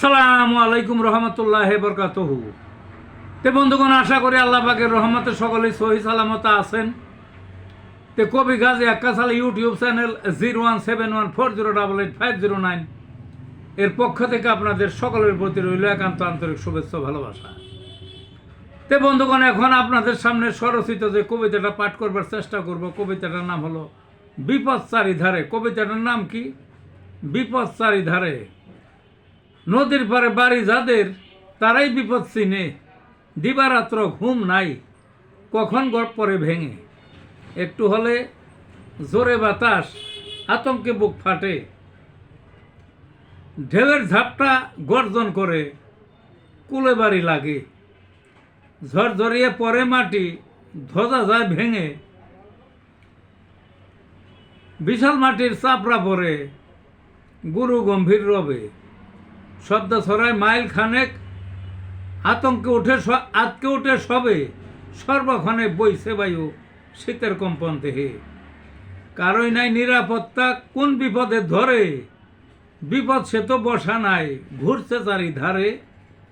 আসসালামু আলাইকুম রহমতুল্লাহ বরকাতহু। তে বন্ধুগণ, আশা করি আল্লাহ পাকের রহমতে সকলেই সহি সালামত আছেন। তে কবি Gazi আক্কাসাল YouTube channel zero one seven one four zero double eight five zero nine এর পক্ষ থেকে আপনাদের সকলের প্রতি রইল একান্ত আন্তরিক শুভেচ্ছা ভালোবাসা। তে বন্ধুগণ, এখন আপনাদের সামনে স্বরচিত যে কবিতাটা পাঠ করবার চেষ্টা করব, কবিতাটার নাম হলো বিপদ চারিধারে কবিতাটার নাম কি? বিপদ চারিধারে নদীর পারে বাড়ি যাদের, তারাই বিপদ চিনে। দিবারাত্র ঘুম নাই, কখন গড় পরে ভেঙে। একটু হলে জোরে বাতাস, আতঙ্কে বুক ফাটে। ঢেউয়ের ঝাপটা গর্জন করে, কুলে বাড়ি লাগে। ঝড় ঝরঝরিয়ে পরে মাটি, ধ্বজা যায় ভেঙে। বিশাল মাটির চাপড়া পরে, গুরু গম্ভীর রবে। শব্দ ছড়ায় মাইল খানেক, আতঙ্কে উঠে আতকে উঠে সবে, সর্বক্ষণে বইছে বায়ু শীতের কম্পন দেহে। কারোই নাই নিরাপত্তা, কোন বিপদে ধরে? বিপদ সে তো বসা নাই, ঘুরছে চারিধারে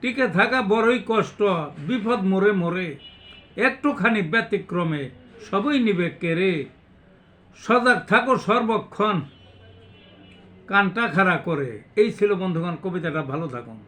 টিকে থাকা বড়ই কষ্ট, বিপদ মোরে মোরে। একটুখানি ব্যতিক্রমে সবই নিবে কেড়ে। সজাগ থাকো সর্বক্ষণ কানটা খাড়া করে। এই ছিল বন্ধুগণ কবিতাটা ভালো থাকুন।